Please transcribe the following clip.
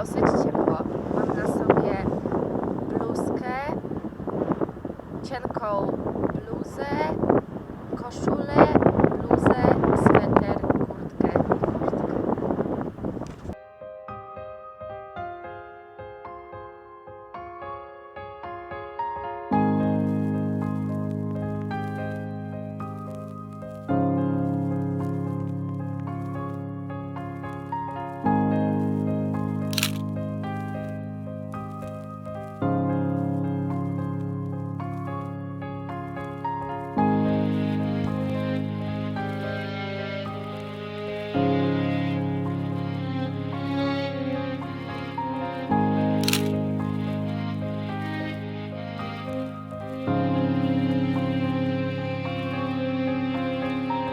dosyć ciepło. Mam na sobie bluzkę, cienką bluzę, koszulę